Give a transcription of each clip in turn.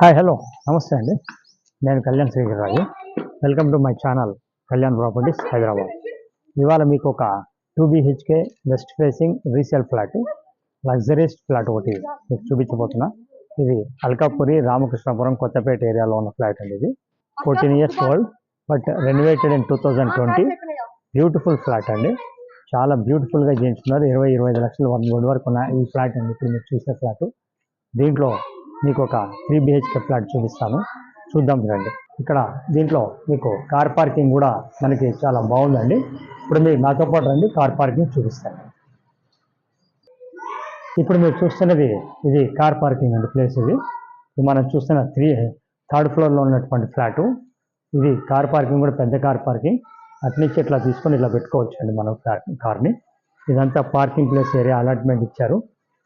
Hi hello. నమస్తే అండి. నేను Kalyan Srigiriraju welcome to my channel Kalyan properties Hyderabad. ఇవాళ మీకు ఒక two BHK west facing resale flat luxuries flat ఒకటి మీకు చూపించబోతున్నా. ఇది అల్కాపురి రామకృష్ణపురం కొత్తపేట ఏరియాలో ఉన్న ఫ్లాట్ అండి ఇది. Fourteen years old but renovated in two thousand twenty beautiful flat అండి. చాలా బ్యూటిఫుల్గా చేయించుకున్నారు. ఇరవై ఇరవై ఐదు లక్షలు వన్ వరకు ఉన్న ఈ ఫ్లాట్ అండి. ఇప్పుడు మీరు చూసే ఫ్లాట్. దీంట్లో మీకు ఒక త్రీ బిహెచ్కే ఫ్లాట్ చూపిస్తాను. చూద్దాం రండి. ఇక్కడ దీంట్లో మీకు కార్ పార్కింగ్ కూడా మనకి చాలా బాగుందండి. ఇప్పుడు మీరు నాతో పాటు రండి కార్ పార్కింగ్ చూపిస్తాను. ఇప్పుడు మీరు చూస్తున్నది ఇది కార్ పార్కింగ్ అండి ప్లేస్ ఇది. మనం చూస్తున్న త్రీ థర్డ్ ఫ్లోర్లో ఉన్నటువంటి ఫ్లాటు. ఇది కార్ పార్కింగ్ కూడా పెద్ద కార్ పార్కింగ్. అట్నుంచి ఇట్లా తీసుకొని ఇట్లా పెట్టుకోవచ్చు అండి మనం కార్ని. ఇదంతా పార్కింగ్ ప్లేస్ ఏరియా అలాట్మెంట్ ఇచ్చారు.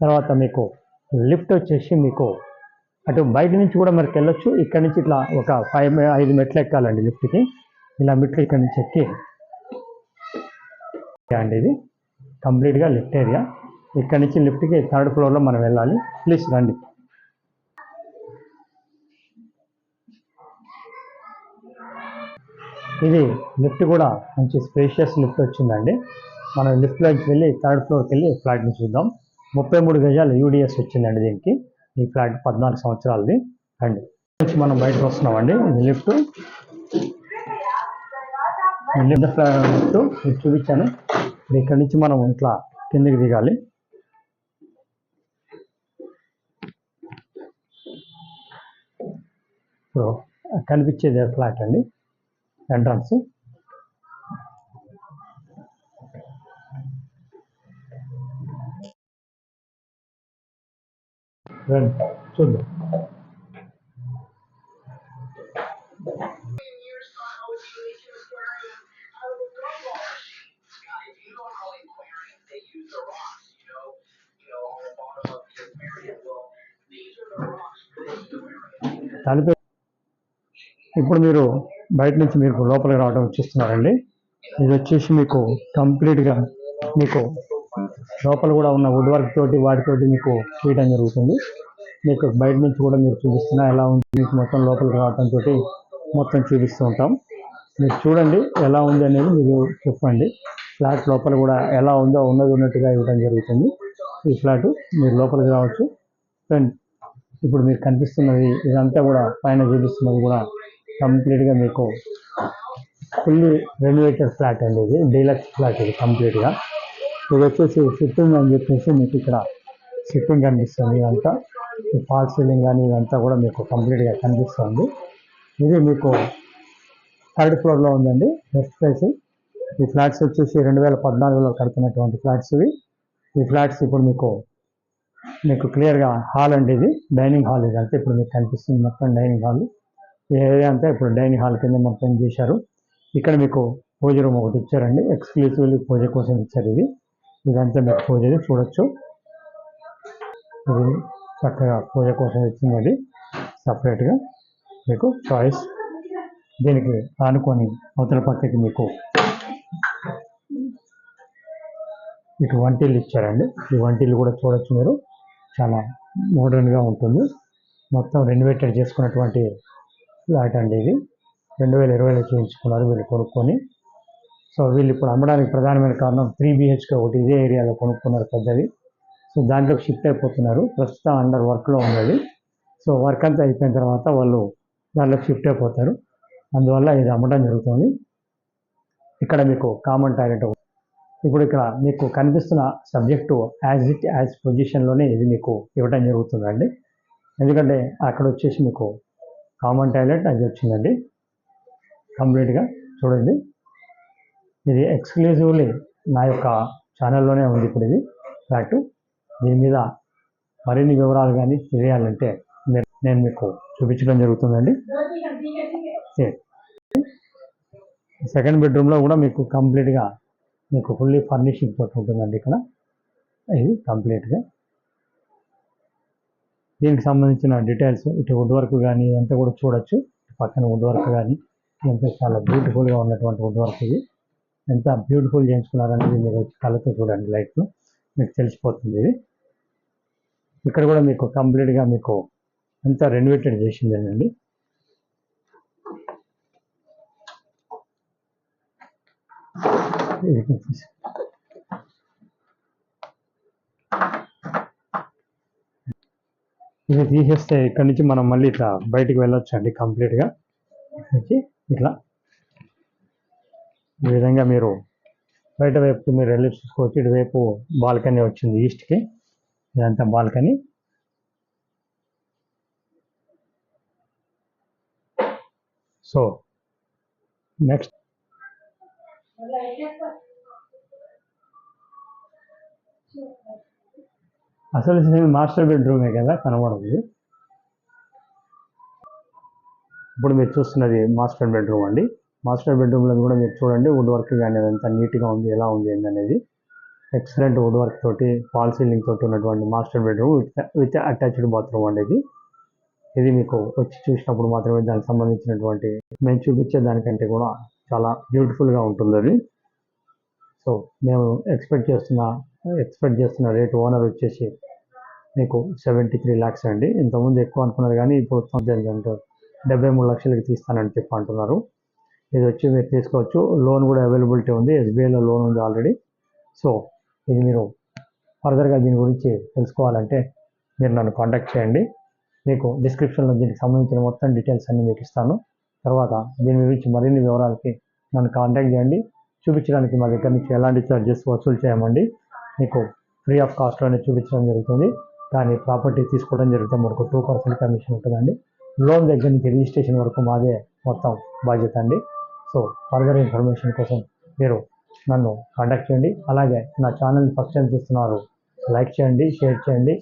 తర్వాత మీకు లిఫ్ట్ వచ్చేసి మీకు అటు బయట నుంచి కూడా మనకి వెళ్ళొచ్చు ఇక్కడ నుంచి ఇట్లా ఒక ఫైవ్ ఐదు మెట్లు ఎక్కాలండి లిఫ్ట్కి. ఇలా మెట్లు ఇక్కడ నుంచి ఎక్కి అండి ఇది. కంప్లీట్గా లిఫ్ట్ ఏరియా. ఇక్కడ నుంచి లిఫ్ట్కి థర్డ్ ఫ్లోర్లో మనం వెళ్ళాలి. ప్లీజ్ రండి. ఇది లిఫ్ట్ కూడా మంచి స్పేషియస్ లిఫ్ట్ వచ్చిందండి. మనం లిఫ్ట్లోకి వెళ్ళి థర్డ్ ఫ్లోర్కి వెళ్ళి ఫ్లాట్ని చూద్దాం. ముప్పై మూడు గజాలు యూడిఎస్ వచ్చిందండి దీనికి. ఈ ఫ్లాట్ పద్నాలుగు సంవత్సరాలది. రండి నుంచి మనం బయటకు వస్తున్నామండి. ఇది లిఫ్ట్. లిఫ్ట్ లిఫ్ట్ చూపించాను. ఇక్కడి ఇక్కడ నుంచి మనం ఇట్లా కిందికి దిగాలి. ఇప్పుడు కనిపించేది ఫ్లాట్ అండి. ఎంట్రన్స్ రండి. చూద్దాం. తలిపే ఇప్పుడు మీరు బయట నుంచి మీరు లోపలికి రావడం చూస్తున్నారండి. ఇది వచ్చేసి మీకు కంప్లీట్గా మీకు లోపల కూడా ఉన్న వుడ్ వర్క్ తోటి వాటితోటి మీకు చేయడం జరుగుతుంది. మీకు బయట నుంచి కూడా మీరు చూపిస్తున్నా ఎలా ఉంది మీకు మొత్తం లోపలికి రావడంతో మొత్తం చూపిస్తూ ఉంటాం. మీరు చూడండి ఎలా ఉంది అనేది మీరు చెప్పండి. ఫ్లాట్ లోపల కూడా ఎలా ఉందో ఉన్నది ఉన్నట్టుగా ఇవ్వడం జరుగుతుంది. ఈ ఫ్లాట్ మీరు లోపలికి రావచ్చు. ఫ్రెండ్ ఇప్పుడు మీకు కనిపిస్తున్నది ఇదంతా కూడా పైన చూపిస్తున్నది కూడా కంప్లీట్గా మీకు ఫుల్లీ రెనోవేటెడ్ ఫ్లాట్ అండి ఇది. డీలక్స్ ఫ్లాట్ ఇది కంప్లీట్గా ఇది వచ్చేసి సిట్టింగ్ అని చెప్పేసి మీకు ఇక్కడ సిట్టింగ్ కనిపిస్తుంది ఇదంతా. ఈ ఫాల్ సీలింగ్ కానీ ఇదంతా కూడా మీకు కంప్లీట్గా కనిపిస్తుంది. ఇది మీకు థర్డ్ ఫ్లోర్లో ఉందండి. నెక్స్ట్ ప్లేస్ ఈ ఫ్లాట్స్ వచ్చేసి రెండు వేల పద్నాలుగులో కడుతున్నటువంటి ఫ్లాట్స్ ఇవి. ఈ ఫ్లాట్స్ ఇప్పుడు మీకు మీకు క్లియర్గా హాల్ అండి ఇది. డైనింగ్ హాల్ ఇది. అంతా ఇప్పుడు మీకు కనిపిస్తుంది మొత్తం డైనింగ్ హాల్ ఈ ఏరియా అంతా ఇప్పుడు డైనింగ్ హాల్ కింద మొత్తం చేశారు. ఇక్కడ మీకు పూజ రూమ్ ఒకటి ఇచ్చారండి. ఎక్స్క్లూసివ్లీ పూజ కోసం ఇచ్చారు ఇది. ఇదంతా మీకు పూజది చూడొచ్చు. ఇది చక్కగా పూజ కోసం ఇచ్చింది సపరేట్గా మీకు చాయిస్ దీనికి ఆనుకొని అవతల పక్కకి మీకు ఇటు వంటిల్లు ఇచ్చారండి. ఈ వంటిల్లు కూడా చూడొచ్చు మీరు. చాలా మోడర్న్గా ఉంటుంది. మొత్తం రెనోవేటెడ్ చేసుకున్నటువంటి ఫ్లాట్ అండి ఇది. రెండు వేల ఇరవైలో చేయించుకున్నారు వీళ్ళు కొనుక్కొని. సో వీళ్ళు ఇప్పుడు అమ్మడానికి ప్రధానమైన కారణం త్రీ బిహెచ్కే ఒకటి ఇదే ఏరియాలో కొనుక్కున్నారు పెద్దది. సో దాంట్లోకి షిఫ్ట్ అయిపోతున్నారు. ప్రస్తుతం అండర్ వర్క్లో ఉన్నది సో వర్క్ అంతా అయిపోయిన తర్వాత వాళ్ళు దాంట్లోకి షిఫ్ట్ అయిపోతారు. అందువల్ల ఇది అమ్మడం జరుగుతుంది. ఇక్కడ మీకు కామన్ టాయిలెట్ ఇప్పుడు ఇక్కడ మీకు కనిపిస్తున్న సబ్జెక్టు యాజ్ ఇట్ యాజ్ పొజిషన్లోనే ఇది మీకు ఇవ్వడం జరుగుతుందండి. ఎందుకంటే అక్కడ వచ్చేసి మీకు కామన్ టాయిలెట్ అది వచ్చిందండి. కంప్లీట్గా చూడండి. ఇది ఎక్స్క్లూజివ్లీ నా యొక్క ఛానల్లోనే ఉంది ఇప్పుడు ఇది. ఫ్యాక్టు దీని మీద మరిన్ని వివరాలు కానీ తెలియాలంటే నేను మీకు చూపించడం జరుగుతుందండి. సెకండ్ బెడ్రూమ్లో కూడా మీకు కంప్లీట్గా మీకు ఫుల్లీ ఫర్నిషింగ్ తోటి ఉంటుందండి ఇక్కడ. ఇది కంప్లీట్గా దీనికి సంబంధించిన డీటెయిల్స్ ఇటు వుడ్ వర్క్ కానీ ఇదంతా కూడా చూడొచ్చు. పక్కన వుడ్ వర్క్ కానీ ఇదంతా చాలా బ్యూటిఫుల్గా ఉన్నటువంటి వుడ్ వర్క్ ఇది. ఎంత బ్యూటిఫుల్ చేయించుకున్నారనేది మీరు వచ్చి కళ్ళతో చూడండి లైట్లు మీకు తెలిసిపోతుంది ఇది. ఇక్కడ కూడా మీకు కంప్లీట్గా మీకు అంతా రెనోవేటెడ్ చేసిందేనండి. ఇది తీసేస్తే ఇక్కడ నుంచి మనం మళ్ళీ ఇట్లా బయటికి వెళ్ళొచ్చు అండి కంప్లీట్గా. నుంచి ఇట్లా ఈ విధంగా మీరు బయట వైపు మీరు వెళ్ళి చూసుకోవచ్చు. ఇటువైపు బాల్కనీ వచ్చింది ఈస్ట్కి. ఇదంతా బాల్కనీ సో నెక్స్ట్. అసలు మాస్టర్ బెడ్రూమే కదా కనబడదు. ఇప్పుడు మీరు చూస్తున్నది మాస్టర్ బెడ్రూమ్ అండి. మాస్టర్ బెడ్రూమ్లో కూడా మీరు చూడండి వుడ్ వర్క్ కానీ అదంతా నీట్గా ఉంది ఎలా ఉంది ఏంటనేది అనేది ఎక్సలెంట్ వుడ్ వర్క్ తోటి ఫాల్ సీలింగ్ తోటి ఉన్నటువంటి master bedroom with with attached bathroom అండి ఇది. ఇది మీకు వచ్చి చూసినప్పుడు మాత్రమే దానికి సంబంధించినటువంటి మేము చూపించే దానికంటే కూడా చాలా బ్యూటిఫుల్గా ఉంటుంది అది. సో మేము ఎక్స్పెక్ట్ చేస్తున్న ఎక్స్పెక్ట్ చేస్తున్న రేట్ ఓనర్ వచ్చేసి మీకు సెవెంటీ త్రీ ల్యాక్స్ అండి. ఇంతకుముందు ఎక్కువ అనుకున్నారు కానీ ఇప్పుడు దానికంటే డెబ్బై మూడు లక్షలకి తీస్తానని చెప్పి అంటున్నారు. ఇది వచ్చి మీరు తీసుకోవచ్చు. లోన్ కూడా అవైలబిలిటీ ఉంది. ఎస్బీఐలో లోన్ ఉంది ఆల్రెడీ సో ఇది మీరు ఫర్దర్గా దీని గురించి తెలుసుకోవాలంటే మీరు నన్ను కాంటాక్ట్ చేయండి. మీకు డిస్క్రిప్షన్లో దీనికి సంబంధించిన మొత్తం డీటెయిల్స్ అన్ని మీకు ఇస్తాను. తర్వాత దీని గురించి మరిన్ని వివరాలకి నన్ను కాంటాక్ట్ చేయండి. చూపించడానికి మా దగ్గర నుంచి ఎలాంటి చార్జెస్ వసూలు చేయమండి. మీకు ఫ్రీ ఆఫ్ కాస్ట్లోనే చూపించడం జరుగుతుంది. కానీ ప్రాపర్టీ తీసుకోవడం జరుగుతుంది. మనకు టూ పర్సెంట్ కమిషన్ ఉంటుందండి. లోన్ దగ్గర నుంచి రిజిస్ట్రేషన్ వరకు మాదే మొత్తం బాధ్యత అండి. సో ఫర్దర్ ఇన్ఫర్మేషన్ కోసం మీరు నన్ను కాంటాక్ట్ చేయండి. అలాగే నా ఛానల్ ఫస్ట్ టైం చూస్తున్నారు లైక్ చేయండి షేర్ చేయండి.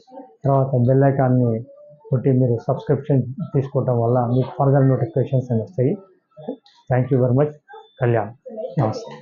తర్వాత బెల్ ఐకాన్ని కొట్టి మీరు సబ్స్క్రిప్షన్ తీసుకోవటం వల్ల మీకు ఫర్దర్ నోటిఫికేషన్స్ అని వస్తాయి. Thank you very much Kalyan నమస్తే